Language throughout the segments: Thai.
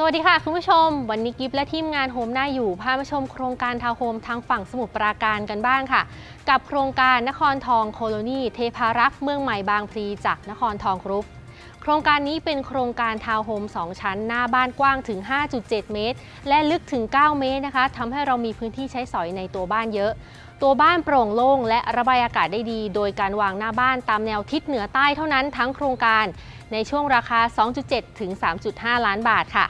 สวัสดีค่ะ คุณผู้ชม วันนี้กิฟและทีมงานโฮมหน้าอยู่พามาชมโครงการทาวน์โฮมทางฝั่งสมุทรปราการกันบ้างค่ะ กับโครงการนครทองโคโลนีเทพารักษ์เมืองใหม่บางพลีจากนครทองกรุ๊ปโครงการนี้เป็นโครงการทาวน์โฮม 2 ชั้น หน้าบ้านกว้างถึง 5.7 เมตร และลึกถึง 9 เมตรนะคะทำให้เรามีพื้นที่ใช้สอยในตัวบ้านเยอะ ตัวบ้านโปร่งโล่งและระบายอากาศได้ดี โดยการวางหน้าบ้านตามแนวทิศเหนือใต้เท่านั้นทั้งโครงการ ในช่วงราคา 2.7 ถึง 3.5 ล้านบาทค่ะ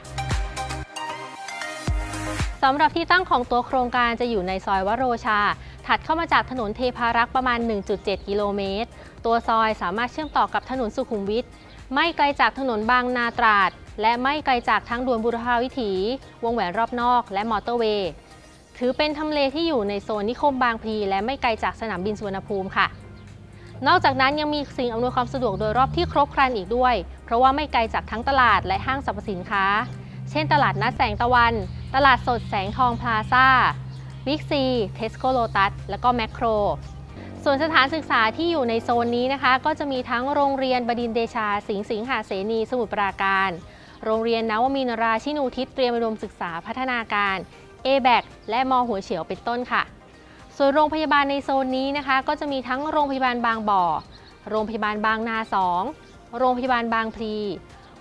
สำหรับที่ตั้งของตัวโครงการจะอยู่ในซอยวโรชา ถัดเข้ามาจากถนนเทพารักษ์ประมาณ 1.7 กิโลเมตร ตัวซอยสามารถเชื่อมต่อกับถนนสุขุมวิท ไม่ไกลจากถนนบางนาตราด และไม่ไกลจากทางด่วนบุรพาวิถี วงแหวนรอบนอก และมอเตอร์เวย์ ถือเป็นทำเลที่อยู่ในโซนนิคมบางพลีและไม่ไกลจากสนามบินสุวรรณภูมิค่ะ นอกจากนั้นยังมีสิ่งอำนวยความสะดวกโดยรอบที่ครบครันอีกด้วย เพราะว่าไม่ไกลจากทั้งตลาดและห้างสรรพสินค้า เช่น ตลาดนัดแสงตะวัน ตลาดสดแสงทองพลาซ่าบิ๊กซีเทสโกโลตัสและก็แมคโครส่วนสถานศึกษาที่อยู่ในโซนนี้นะคะ ก็จะมีทั้งโรงเรียนบดินเดชา สิงห์สิงหาเสนีสมุทรปราการ โรงเรียนนวมินราชินูทิศเตรียมอุดมศึกษาพัฒนาการ a b a c และมหัวเฉียวเป็นต้นค่ะ ส่วนโรงพยาบาลในโซนนี้นะคะ ก็จะมีทั้งโรงพยาบาลบางบ่อ โรงพยาบาลบางนา 2 โรงพยาบาลบางพลี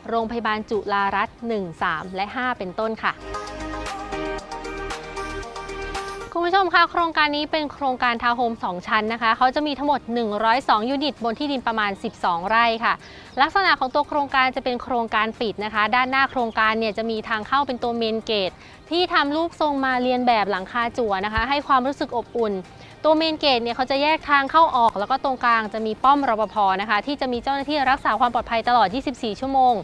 โรงพยาบาลจุฬารัตน์1 3 และ 5 เป็นต้นค่ะ คุณผู้ชมคะโครงการนี้เป็นโครงการทาวน์โฮม 2 ชั้นนะคะ เขาจะมีทั้งหมด 102 ยูนิต บนที่ดินประมาณ 12 ไร่ค่ะ ลักษณะของตัวโครงการจะเป็นโครงการปิดนะคะ ด้านหน้าโครงการเนี่ยจะมีทางเข้าเป็นตัวเมนเกต ที่ทำรูปทรงมาเรียนแบบหลังคาจั่วนะคะ ให้ความรู้สึกอบอุ่น ตัวเมนเกตเนี่ยเขาจะแยกทางเข้าออก แล้วก็ตรงกลางจะมีป้อมรปภนะคะ ที่จะมีเจ้าหน้าที่รักษาความปลอดภัยตลอด 24 ชั่วโมง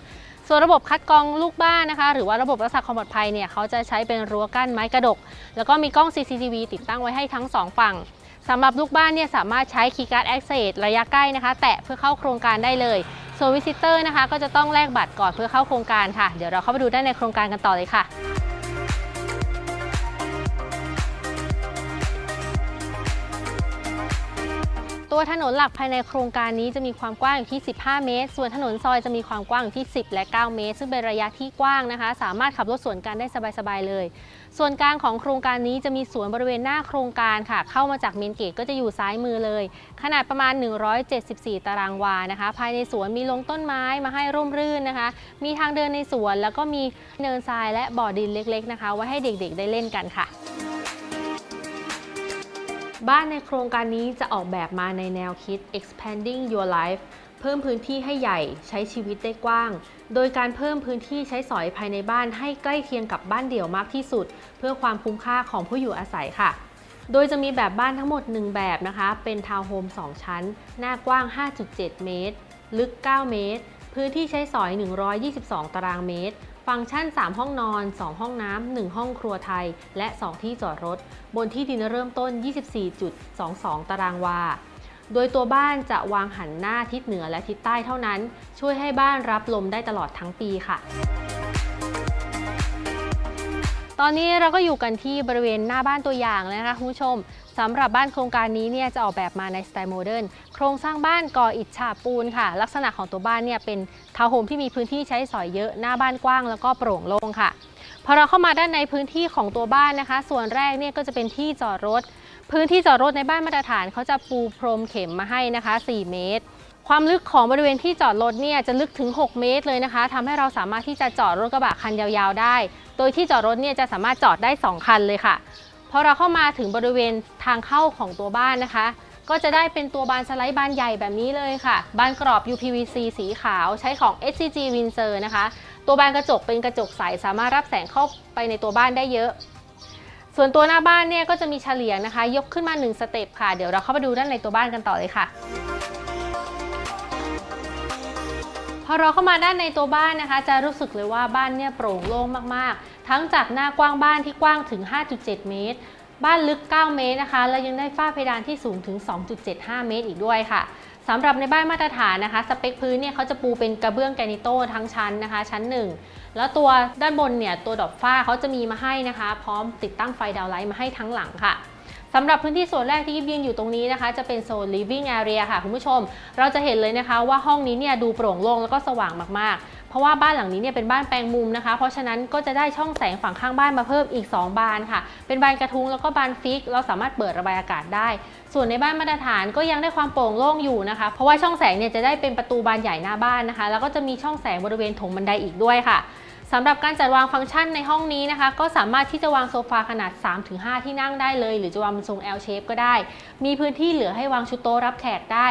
ส่วนระบบคัดกรองลูกบ้านนะคะ หรือว่าระบบรักษาความปลอดภัยเนี่ยเขาจะใช้เป็นรั้วกั้นไม้กระดก แล้วก็มีกล้อง CCTV ติดตั้งไว้ให้ทั้ง 2 ฝั่งสำหรับลูกบ้านเนี่ยสามารถใช้คีย์การ์ดแอคเซสระยะใกล้นะคะ แตะเพื่อเข้าโครงการได้เลยส่วนวิซิเตอร์นะคะ ก็จะต้องแลกบัตรก่อนเพื่อเข้าโครงการค่ะ เดี๋ยวเราเข้าไปดูด้านในโครงการกันต่อเลยค่ะ ตัวถนนหลักภายในโครงการนี้จะมีความกว้างอยู่ที่ 15 เมตร ส่วนถนนซอยจะมีความกว้างอยู่ที่ 10 และ 9 เมตร ซึ่งเป็นระยะที่กว้างนะคะ สามารถขับรถสวนกันได้สบายๆเลย ส่วนกลางของโครงการนี้จะมีสวนบริเวณหน้าโครงการค่ะ เข้ามาจากเมนเกตก็จะอยู่ซ้ายมือเลย ขนาดประมาณ 174 ตารางวานะคะ ภายในสวนมีลงต้นไม้มาให้ร่มรื่นนะคะ มีทางเดินในสวนแล้วก็มีเนินทรายและบ่อดินเล็กๆนะคะไว้ให้เด็กๆ ได้เล่นกันค่ะ บ้านในโครงการนี้จะออกแบบมาในแนวคิด expanding your life เพิ่มพื้นที่ให้ใหญ่ใช้ชีวิตได้กว้าง โดยการเพิ่มพื้นที่ใช้สอยภายในบ้านให้ใกล้เคียงกับบ้านเดี่ยวมากที่สุด เพื่อความคุ้มค่าของผู้อยู่อาศัยค่ะ โดยจะมีแบบบ้านทั้งหมด 1 แบบนะคะ เป็นทาวน์โฮม 2 ชั้น หน้ากว้าง 5.7 เมตร ลึก 9 เมตร พื้นที่ใช้สอย 122 ตารางเมตร ฟังก์ชัน 3 ห้องนอน 2 ห้องน้ำ 1 ห้องครัวไทย และ 2 ที่จอดรถ บนที่ดินเริ่มต้น 24.22 ตารางวา โดยตัวบ้านจะวางหันหน้าทิศเหนือและทิศใต้เท่านั้น ช่วยให้บ้านรับลมได้ตลอดทั้งปีค่ะ ตอนนี้เราก็อยู่กันที่บริเวณหน้าบ้านตัวอย่างแล้วนะคะคุณผู้ชมสำหรับบ้านโครงการนี้เนี่ยจะออกแบบมาในสไตล์โมเดิร์นโครงสร้างบ้านก่ออิฐฉาบปูนค่ะ ลักษณะของตัวบ้านเนี่ยเป็นทาวน์โฮมที่มีพื้นที่ใช้สอยเยอะหน้าบ้านกว้างแล้วก็โปร่งโล่งค่ะพอเราเข้ามาด้านในพื้นที่ของตัวบ้านนะคะ ส่วนแรกเนี่ยก็จะเป็นที่จอดรถ พื้นที่จอดรถในบ้านมาตรฐานเขาจะปูพรมเข็มมาให้นะคะ 4 เมตร ความลึกของบริเวณที่จอดรถเนี่ยจะลึกถึง 6 เมตรเลยนะคะทำให้เราสามารถที่จะจอดรถกระบะคันยาวๆได้ โดยที่จอดรถเนี่ยจะสามารถจอดได้ 2 คันเลยค่ะพอเราเข้ามาถึงบริเวณทางเข้าของตัวบ้านนะคะ ก็จะได้เป็นตัวบานสไลด์บานใหญ่แบบนี้เลยค่ะ บานกรอบ UPVC สีขาวใช้ของ SCG Windsor นะคะ ตัวบานกระจกเป็นกระจกใสสามารถรับแสงเข้าไปในตัวบ้านได้เยอะ ส่วนตัวหน้าบ้านเนี่ยก็จะมีเฉลียงนะคะ ยกขึ้นมา 1 สเต็ปค่ะ เดี๋ยวเราเข้าไปดูด้านในตัวบ้านกันต่อเลยค่ะ อเราเข้ามาด้านในตัวบ้านนะคะ จะรู้สึกเลยว่าบ้านเนี่ยโปร่งโล่งมากๆ ทั้งจากหน้ากว้างบ้านที่กว้างถึง 5.7 เมตร บ้านลึก 9 เมตรนะคะ และยังได้ฝ้าเพดานที่สูงถึง 2.75 เมตร อีกด้วยค่ะสำหรับในบ้านมาตรฐานนะคะ สเปคพื้นเนี่ยเขาจะปูเป็นกระเบื้องแกรนิโต้ทั้งชั้นนะคะ ชั้น 1 แล้วตัวด้านบนเนี่ยตัวดอกฝ้าเขาจะมีมาให้นะคะ พร้อมติดตั้งไฟดาวไลท์มาให้ทั้งหลังค่ะ สำหรับพื้นที่ส่วนแรกที่ยิบยืนอยู่ตรงนี้นะคะ จะเป็นโซน living area ค่ะคุณผู้ชม เราจะเห็นเลยนะคะว่าห้องนี้เนี่ยดูโปร่งโล่งแล้วก็สว่างมากๆ เพราะว่าบ้านหลังนี้เนี่ยเป็นบ้านแปลงมุมนะคะ เพราะฉะนั้นก็จะได้ช่องแสงฝั่งข้างบ้านมาเพิ่มอีก 2 บานค่ะ เป็นบานกระทุงแล้วก็บานฟิก เราสามารถเปิดระบายอากาศได้ ส่วนในบ้านมาตรฐานก็ยังได้ความโปร่งโล่งอยู่นะคะ เพราะว่าช่องแสงเนี่ยจะได้เป็นประตูบานใหญ่หน้าบ้านนะคะ แล้วก็จะมีช่องแสงบริเวณถงบันไดอีกด้วยค่ะ สำหรับการจัดวางฟังก์ชันในห้องนี้นะคะ ก็สามารถที่จะวางโซฟาขนาด 3-5 ที่นั่งได้เลย หรือจะวางเป็นทรง L shape ก็ได้ มีพื้นที่เหลือให้วางชุดโต๊ะรับแขกได้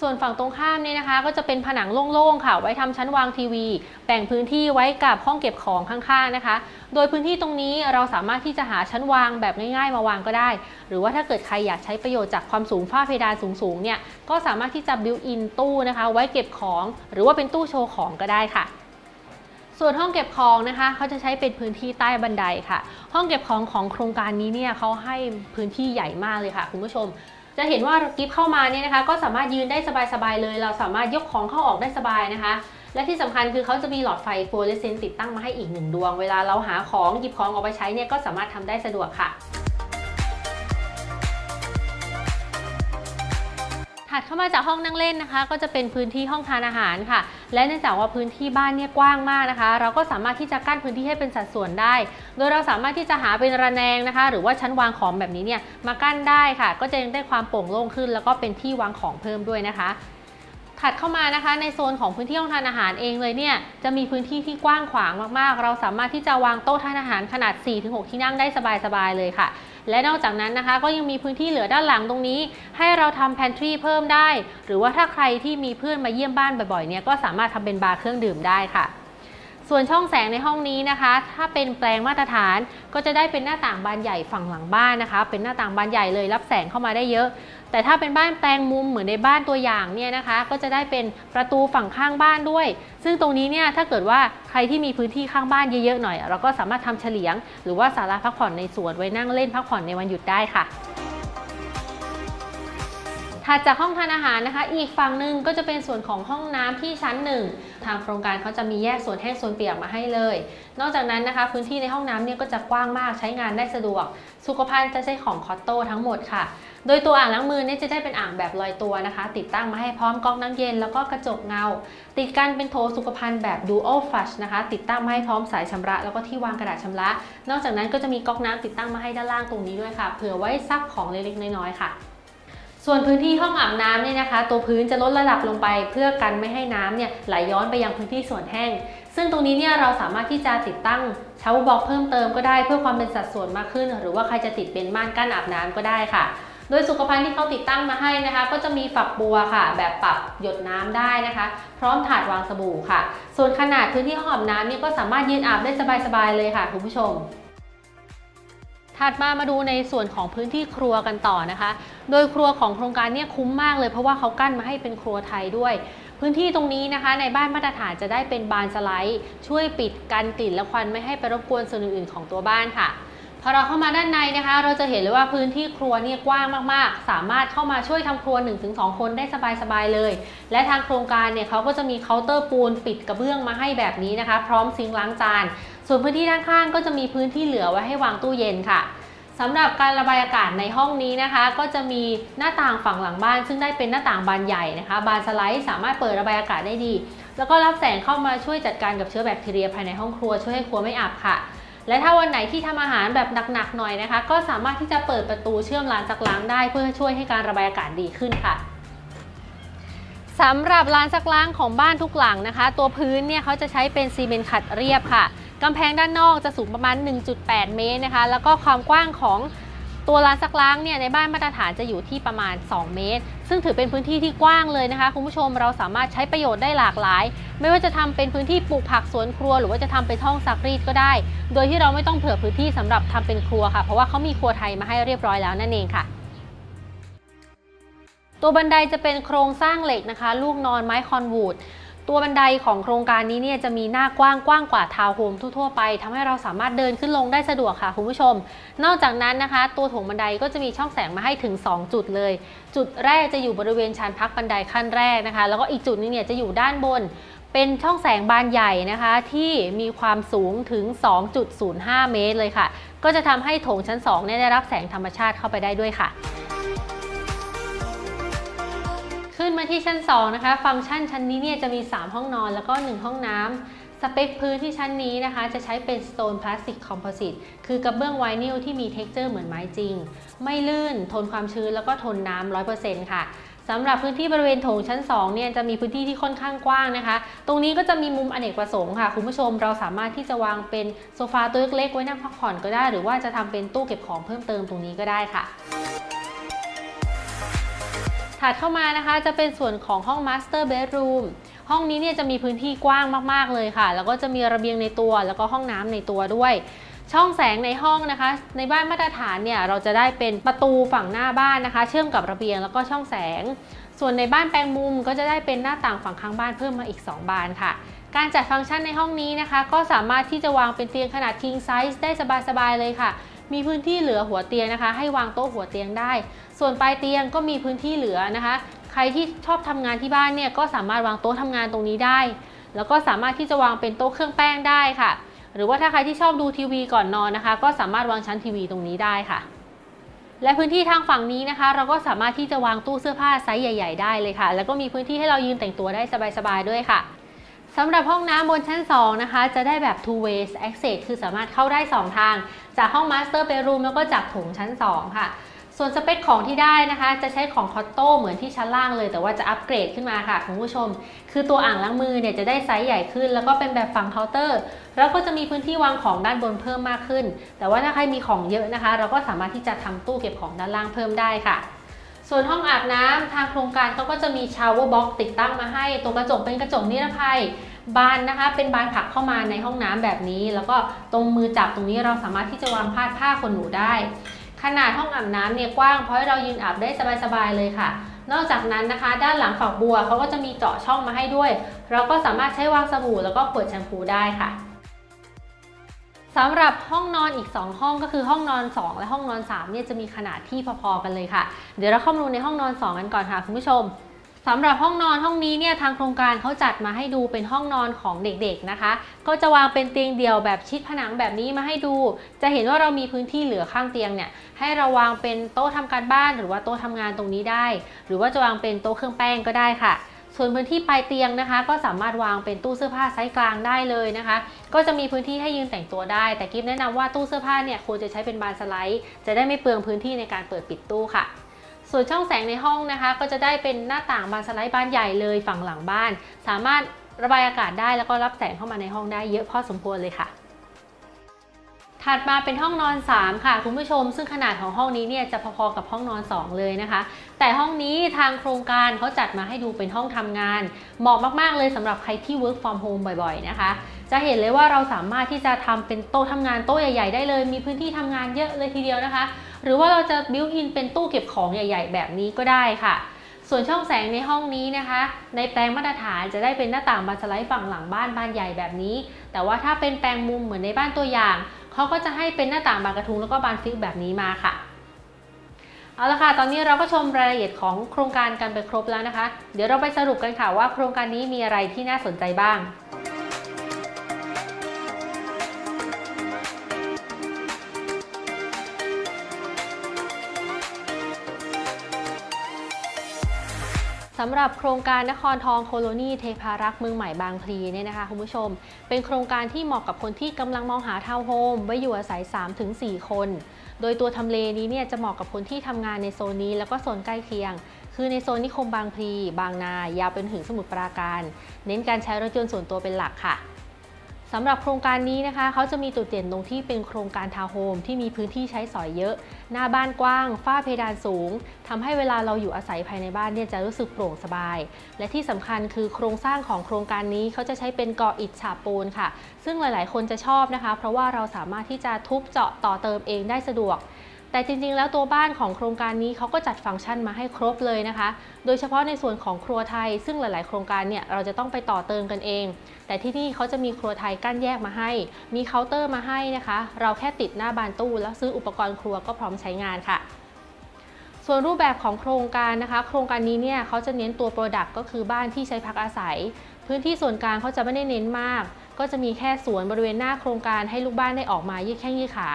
ส่วนฝั่งตรงข้ามเนี่ยนะคะ ก็จะเป็นผนังโล่งๆค่ะ ไว้ทำชั้นวางทีวี แบ่งพื้นที่ไว้กับห้องเก็บของข้างๆนะคะ โดยพื้นที่ตรงนี้เราสามารถที่จะหาชั้นวางแบบง่าย ๆ มาวางก็ได้ หรือว่าถ้าเกิดใครอยากใช้ประโยชน์จากความสูงฝ้าเพดานสูงๆเนี่ย ก็สามารถที่จะ built in ตู้นะคะ ไว้เก็บของ หรือว่าเป็นตู้โชว์ของก็ได้ค่ะ ส่วนห้องเก็บของนะคะเขาจะใช้เป็นพื้นที่ใต้บันไดค่ะ ห้องเก็บของของโครงการนี้เนี่ยเขาให้พื้นที่ใหญ่มากเลยค่ะ คุณผู้ชม จะเห็นว่ากิฟเข้ามาเนี่ยนะคะ ก็สามารถยืนได้สบายๆเลย เราสามารถยกของเข้าออกได้สบายนะคะ และที่สำคัญคือเขาจะมีหลอดไฟฟลูออเรสเซนต์ติดตั้งมาให้อีกหนึ่งดวง เวลาเราหาของหยิบของออกไปใช้เนี่ยก็สามารถทำได้สะดวกค่ะ ถัดเข้ามาจากห้องนั่งเล่นนะคะ ก็จะเป็นพื้นที่ห้องทานอาหารค่ะ และเนื่องจากว่าพื้นที่บ้านเนี่ยกว้างมากนะคะ เราก็สามารถที่จะกั้นพื้นที่ให้เป็นสัดส่วนได้ โดยเราสามารถที่จะหาเป็นระแนงนะคะ หรือว่าชั้นวางของแบบนี้เนี่ยมากั้นได้ค่ะ ก็จะยังได้ความโปร่งโล่งขึ้น แล้วก็เป็นที่วางของเพิ่มด้วยนะคะถัดเข้ามานะคะในโซนของพื้นที่ห้องทานอาหารเองเลยเนี่ยจะมีพื้นที่ที่กว้างขวางมากๆ เราสามารถที่จะวางโต๊ะทานอาหารขนาด 4-6 ที่นั่งได้สบายๆเลยค่ะ และนอกจากนั้นนะคะก็ยังมีพื้นที่เหลือด้านหลังตรงนี้ ให้เราทำแพนทรีเพิ่มได้ หรือว่าถ้าใครที่มีเพื่อนมาเยี่ยมบ้านบ่อยๆเนี่ยก็สามารถทำเป็นบาร์เครื่องดื่มได้ค่ะ ส่วนช่องแสงในห้องนี้นะคะ ถ้าเป็นแปลงมาตรฐานก็จะได้เป็นหน้าต่างบานใหญ่ฝั่งหลังบ้านนะคะ เป็นหน้าต่างบานใหญ่เลยรับแสงเข้ามาได้เยอะ แต่ถ้าเป็นบ้านแปลงมุมเหมือนในบ้านตัวอย่างเนี่ยนะคะ ก็จะได้เป็นประตูฝั่งข้างบ้านด้วย ซึ่งตรงนี้เนี่ยถ้าเกิดว่าใครที่มีพื้นที่ข้างบ้านเยอะๆหน่อย เราก็สามารถทำเฉลียง หรือว่าศาลาพักผ่อนในสวนไว้นั่งเล่นพักผ่อนในวันหยุดได้ค่ะ ถัดจากห้องทานอาหารนะคะ อีกฝั่งหนึ่งก็จะเป็นส่วนของห้องน้ำที่ชั้นหนึ่งทางโครงการเขาจะมีแยกส่วนแห้งส่วนเปียกมาให้เลย นอกจากนั้นนะคะ พื้นที่ในห้องน้ำเนี่ยก็จะกว้างมากใช้งานได้สะดวก สุขภัณฑ์จะใช้ของคอตโต้ทั้งหมดค่ะ โดยตัวอ่างล้างมือเนี่ยจะได้เป็นอ่างแบบลอยตัวนะคะ ติดตั้งมาให้พร้อมก๊อกน้ำเย็นแล้วก็กระจกเงา ติดกันเป็นโถสุขภัณฑ์แบบ Dual Flush นะคะ ติดตั้งมาให้พร้อมสายชำระ แล้วก็ที่วางกระดาษชำระ นอกจากนั้นก็จะมีก๊อกน้ำติดตั้งมาให้ด้านล่างตรงนี้ด้วยค่ะ เผื่อไว้ซักของเล็กๆน้อยๆค่ะ ส่วนพื้นที่ห้องอาบน้ำเนี่ยนะคะ ตัวพื้นจะลดระดับลงไป เพื่อกันไม่ให้น้ำเนี่ยไหลย้อนไปยังพื้นที่ส่วนแห้ง ซึ่งตรงนี้เนี่ยเราสามารถที่จะติดตั้งเชาวบล็อกเพิ่มเติมก็ได้เพื่อความเป็นสัดส่วนมากขึ้น หรือว่าใครจะติดเป็นม่านกั้นอาบน้ำก็ได้ค่ะโดยสุขภัณฑ์ที่เขาติดตั้งมาให้นะคะ ก็จะมีฝักบัวค่ะ แบบปรับหยดน้ำได้นะคะ พร้อมถาดวางสบู่ค่ะ ส่วนขนาดพื้นที่ห้องอาบน้ำเนี่ยก็สามารถยืนอาบได้สบายๆเลยค่ะคุณผู้ชม ถัดมามาดูในส่วนของพื้นที่ครัวกันต่อนะคะ โดยครัวของโครงการเนี่ยคุ้มมากเลย เพราะว่าเขากั้นมาให้เป็นครัวไทยด้วย พื้นที่ตรงนี้นะคะ ในบ้านมาตรฐานจะได้เป็นบานสไลด์ ช่วยปิดกันกลิ่นและควันไม่ให้ไปรบกวนส่วนอื่นๆของตัวบ้านค่ะพอเราเข้ามาด้านในนะคะ เราจะเห็นเลยว่าพื้นที่ครัวเนี่ยกว้างมากๆ สามารถเข้ามาช่วยทำครัว 1-2 คนได้สบายๆเลย และทางโครงการเนี่ยเขาก็จะมีเคาน์เตอร์ปูนปิดกระเบื้องมาให้แบบนี้นะคะ พร้อมซิงล้างจาน ส่วนพื้นที่ด้านข้างก็จะมีพื้นที่เหลือไว้ให้วางตู้เย็นค่ะสำหรับการระบายอากาศในห้องนี้นะคะ ก็จะมีหน้าต่างฝั่งหลังบ้าน ซึ่งได้เป็นหน้าต่างบานใหญ่นะคะ บานสไลด์สามารถเปิดระบายอากาศได้ดี แล้วก็รับแสงเข้ามาช่วยจัดการกับเชื้อแบคทีเรียภายในห้องครัวช่วยให้ครัวไม่อับค่ะ และถ้าวันไหนที่ทำอาหารแบบหนักๆหน่อยนะคะ ก็สามารถที่จะเปิดประตูเชื่อมลานซักล้างได้ เพื่อช่วยให้การระบายอากาศดีขึ้นค่ะสำหรับลานซักล้างของบ้านทุกหลังนะคะ ตัวพื้นเนี่ยเขาจะใช้เป็นซีเมนต์ขัดเรียบค่ะ กำแพงด้านนอกจะสูงประมาณ 1.8 เมตรนะคะ แล้วก็ความกว้างของตัวลานซักล้างเนี่ยในบ้านมาตรฐานจะอยู่ที่ประมาณ 2 เมตร ซึ่งถือเป็นพื้นที่ที่กว้างเลยนะคะ คุณผู้ชมเราสามารถใช้ประโยชน์ได้หลากหลาย ไม่ว่าจะทำเป็นพื้นที่ปลูกผักสวนครัว หรือว่าจะทำเป็นห้องซักรีดก็ได้ โดยที่เราไม่ต้องเผื่อพื้นที่สำหรับทำเป็นครัวค่ะ เพราะว่าเขามีครัวไทยมาให้เรียบร้อยแล้วนั่นเองค่ะตัวบันไดจะเป็นโครงสร้างเหล็กนะคะ ลูกนอนไม้คอนวูด ตัวบันไดของโครงการนี้เนี่ยจะมีหน้ากว้างกว้างกว่าทาวน์โฮมทั่วๆไปทำให้เราสามารถเดินขึ้นลงได้สะดวกค่ะคุณผู้ชม นอกจากนั้นนะคะ ตัวถงบันไดก็จะมีช่องแสงมาให้ถึง 2 จุดเลย จุดแรกจะอยู่บริเวณชานพักบันไดขั้นแรกนะคะ แล้วก็อีกจุดนึงเนี่ยจะอยู่ด้านบน เป็นช่องแสงบานใหญ่นะคะ ที่มีความสูงถึง 2.05 เมตรเลยค่ะ ก็จะทำให้โถงชั้น2เนี่ยได้รับแสงธรรมชาติเข้าไปได้ด้วยค่ะ นมาที่ชั้น 2 นะคะ ฟังก์ชันชั้นนี้เนี่ยจะมี 3 ห้องนอนแล้วก็ 1 ห้องน้ำสเปคพื้นที่ชั้นนี้นะคะ จะใช้เป็น Stone Plastic Composite คือกระเบื้องไวนิลที่มี texture เหมือนไม้จริง ไม่ลื่น ทนความชื้นแล้วก็ทนน้ำ100%ค่ะสำหรับพื้นที่บริเวณโถงชั้น2เนี่ยจะมีพื้นที่ที่ค่อนข้างกว้างนะคะ ตรงนี้ก็จะมีมุมอเนกประสงค์ค่ะ คุณผู้ชมเราสามารถที่จะวางเป็นโซฟาตัวเล็กๆไว้นั่งพักผ่อนก็ได้ หรือว่าจะทำเป็นตู้เก็บของเพิ่มเติมตรงนี้ก็ได้ค่ะ ถัดเข้ามานะคะจะเป็นส่วนของห้อง Master Bedroom ห้องนี้เนี่ยจะมีพื้นที่กว้างมากๆเลยค่ะ แล้วก็จะมีระเบียงในตัว แล้วก็ห้องน้ำในตัวด้วยช่องแสงในห้องนะคะ ในบ้านมาตรฐานเนี่ยเราจะได้เป็นประตูฝั่งหน้าบ้านนะคะ เชื่อมกับระเบียงแล้วก็ช่องแสง ส่วนในบ้านแปลงมุมก็จะได้เป็นหน้าต่างฝั่งข้างบ้านเพิ่มมาอีก 2 บานค่ะ การจัดฟังก์ชันในห้องนี้นะคะ ก็สามารถที่จะวางเป็นเตียงขนาด king size ได้สบายๆเลยค่ะ มีพื้นที่เหลือหัวเตียงนะคะ ให้วางโต๊ะหัวเตียงได้ ส่วนปลายเตียงก็มีพื้นที่เหลือนะคะ ใครที่ชอบทำงานที่บ้านเนี่ยก็สามารถวางโต๊ะทำงานตรงนี้ได้ แล้วก็สามารถที่จะวางเป็นโต๊ะเครื่องแป้งได้ค่ะ หรือว่าถ้าใครที่ชอบดูทีวีก่อนนอนนะคะ ก็สามารถวางชั้นทีวีตรงนี้ได้ค่ะ และพื้นที่ทางฝั่งนี้นะคะ เราก็สามารถที่จะวางตู้เสื้อผ้าไซส์ใหญ่ ๆ ได้เลยค่ะ แล้วก็มีพื้นที่ให้เรายืนแต่งตัวได้สบายๆด้วยค่ะ สำหรับห้องน้ำบนชั้น 2 นะคะ จะได้แบบ two ways access คือสามารถเข้าได้ 2 ทาง จากห้อง master bedroom แล้วก็จากโถงชั้น 2 ค่ะส่วนสเปคของที่ได้นะคะ จะใช้ของคอตโต้เหมือนที่ชั้นล่างเลย แต่ว่าจะอัปเกรดขึ้นมาค่ะคุณผู้ชม คือตัวอ่างล้างมือเนี่ยจะได้ไซส์ใหญ่ขึ้น แล้วก็เป็นแบบฝั่งเคาน์เตอร์ แล้วก็จะมีพื้นที่วางของด้านบนเพิ่มมากขึ้น แต่ว่าถ้าใครมีของเยอะนะคะ เราก็สามารถที่จะทำตู้เก็บของด้านล่างเพิ่มได้ค่ะ ส่วนห้องอาบน้ำทางโครงการเขาก็จะมีชาวเวอร์บ็อกติดตั้งมาให้ตัวกระจกเป็นกระจกนิรภัยบานนะคะเป็นบานผักเข้ามาในห้องน้ำแบบนี้ แล้วก็ตรงมือจับตรงนี้เราสามารถที่จะวางพาดผ้าขนหนูได้ ขนาดห้องอาบน้ำเนี่ยกว้างเพราะให้เรายืนอาบได้สบายๆเลยค่ะ นอกจากนั้นนะคะ ด้านหลังฝักบัวเขาก็จะมีเจาะช่องมาให้ด้วย เราก็สามารถใช้วางสบู่แล้วก็ขวดแชมพูได้ค่ะ สำหรับห้องนอนอีก 2 ห้องก็คือห้องนอน 2 และห้องนอน3เนี่ยจะมีขนาดที่พอๆกันเลยค่ะ เดี๋ยวเราเข้ามาดูในห้องนอน 2 กันก่อนค่ะคุณผู้ชมสำหรับห้องนอนห้องนี้เนี่ยทางโครงการเขาจัดมาให้ดูเป็นห้องนอนของเด็กๆนะคะ ก็จะวางเป็นเตียงเดี่ยวแบบชิดผนังแบบนี้มาให้ดู จะเห็นว่าเรามีพื้นที่เหลือข้างเตียงเนี่ยให้เราวางเป็นโต๊ะทำการบ้าน หรือว่าโต๊ะทำงานตรงนี้ได้ หรือว่าจะวางเป็นโต๊ะเครื่องแป้งก็ได้ค่ะ ส่วนพื้นที่ปลายเตียงนะคะ ก็สามารถวางเป็นตู้เสื้อผ้าไซส์กลางได้เลยนะคะ ก็จะมีพื้นที่ให้ยืนแต่งตัวได้ แต่กิฟแนะนำว่าตู้เสื้อผ้าเนี่ยควรจะใช้เป็นบานสไลด์ จะได้ไม่เปลืองพื้นที่ในการเปิดปิดตู้ค่ะส่วนช่องแสงในห้องนะคะ ก็จะได้เป็นหน้าต่างบานสไลด์บานใหญ่เลยฝั่งหลังบ้าน สามารถระบายอากาศได้แล้วก็รับแสงเข้ามาในห้องได้เยอะพอสมควรเลยค่ะ ถัดมาเป็นห้องนอน 3 ค่ะ คุณผู้ชม ซึ่งขนาดของห้องนี้เนี่ยจะพอๆกับห้องนอน 2 เลยนะคะ แต่ห้องนี้ทางโครงการเขาจัดมาให้ดูเป็นห้องทำงาน เหมาะมากๆเลยสำหรับใครที่ work from home บ่อยๆนะคะ จะเห็นเลยว่าเราสามารถที่จะทำเป็นโต๊ะทำงานโต๊ะใหญ่ๆได้เลย มีพื้นที่ทำงานเยอะเลยทีเดียวนะคะ หรือว่าเราจะ built in เป็นตู้เก็บของใหญ่ ๆ แบบนี้ก็ได้ค่ะส่วนช่องแสงในห้องนี้นะคะ ในแปลงมาตรฐานจะได้เป็นหน้าต่างบานสไลด์ฝั่งหลังบ้านบานใหญ่แบบนี้ แต่ว่าถ้าเป็นแปลงมุมเหมือนในบ้านตัวอย่าง เขาก็จะให้เป็นหน้าต่างบานกระทุงแล้วก็บานฟิกแบบนี้มาค่ะ เอาละค่ะ ตอนนี้เราก็ชมรายละเอียดของโครงการกันไปครบแล้วนะคะ เดี๋ยวเราไปสรุปกันค่ะว่าโครงการนี้มีอะไรที่น่าสนใจบ้าง สำหรับโครงการนครทองโคโลนีเทพารักษ์เมืองใหม่บางพลีเนี่ยนะคะคุณผู้ชม เป็นโครงการที่เหมาะกับคนที่กำลังมองหาทาวน์โฮมไว้อยู่อาศัย 3-4 คน โดยตัวทำเลนี้เนี่ยจะเหมาะกับคนที่ทำงานในโซนนี้ แล้วก็โซนใกล้เคียง คือในโซนนิคมบางพลีบางนายาวเป็นถึงสมุทรปราการ เน้นการใช้รถยนต์ส่วนตัวเป็นหลักค่ะ สำหรับโครงการนี้นะคะเขาจะมีจุดเด่นตรงที่เป็นโครงการทาวน์โฮมที่มีพื้นที่ใช้สอยเยอะ หน้าบ้านกว้าง ฝ้าเพดานสูงทำให้เวลาเราอยู่อาศัยภายในบ้านเนี่ยจะรู้สึกโปร่งสบาย และที่สำคัญคือโครงสร้างของโครงการนี้เขาจะใช้เป็นก่ออิฐฉาบปูนค่ะ ซึ่งหลาย ๆ คนจะชอบนะคะ เพราะว่าเราสามารถที่จะทุบเจาะต่อเติมเองได้สะดวกแต่จริงๆ แล้วตัวบ้านของโครงการนี้เขาก็จัดฟังก์ชันมาให้ครบเลยนะคะ โดยเฉพาะในส่วนของครัวไทย ซึ่งหลายๆ โครงการเนี่ยเราจะต้องไปต่อเติมกันเอง แต่ที่นี่เขาจะมีครัวไทยกั้นแยกมาให้ มีเคาน์เตอร์มาให้นะคะ เราแค่ติดหน้าบานตู้ แล้วซื้ออุปกรณ์ครัวก็พร้อมใช้งานค่ะส่วนรูปแบบของโครงการนะคะ โครงการนี้เนี่ยเขาจะเน้นตัว Product ก็คือบ้านที่ใช้พักอาศัย พื้นที่ส่วนกลางเขาจะไม่ได้เน้นมาก ก็จะมีแค่สวนบริเวณหน้าโครงการให้ลูกบ้านได้ออกมายืดแข้งยืดขา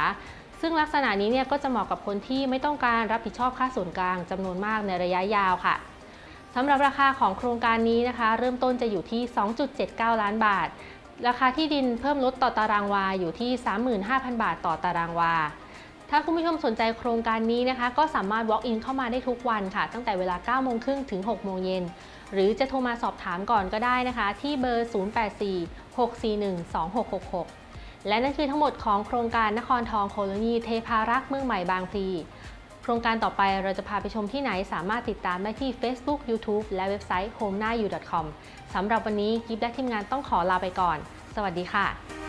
ซึ่งลักษณะนี้เนี่ยก็จะเหมาะกับคนที่ไม่ต้องการรับผิดชอบค่าส่วนกลางจำนวนมากในระยะยาวค่ะ สำหรับราคาของโครงการนี้นะคะ เริ่มต้นจะอยู่ที่ 2.79 ล้านบาท ราคาที่ดินเพิ่มลดต่อตารางวาอยู่ที่ 35,000 บาทต่อตารางวา ถ้าคุณผู้ชมสนใจโครงการนี้นะคะ ก็สามารถ walk in เข้ามาได้ทุกวันค่ะ ตั้งแต่เวลา9โมงครึ่งถึง 6 โมงเย็น หรือจะโทรมาสอบถามก่อนก็ได้นะคะ ที่เบอร์ 0846412666 และนั่นคือทั้งหมดของโครงการนครทองโคโลนีเทพารักษ์เมืองใหม่บางพลี โครงการต่อไปเราจะพาไปชมที่ไหนสามารถติดตามได้ที่ Facebook, YouTube และเว็บไซต์ h o m e n a y u c o m สำหรับวันนี้กิฟและทีมงานต้องขอลาไปก่อน สวัสดีค่ะ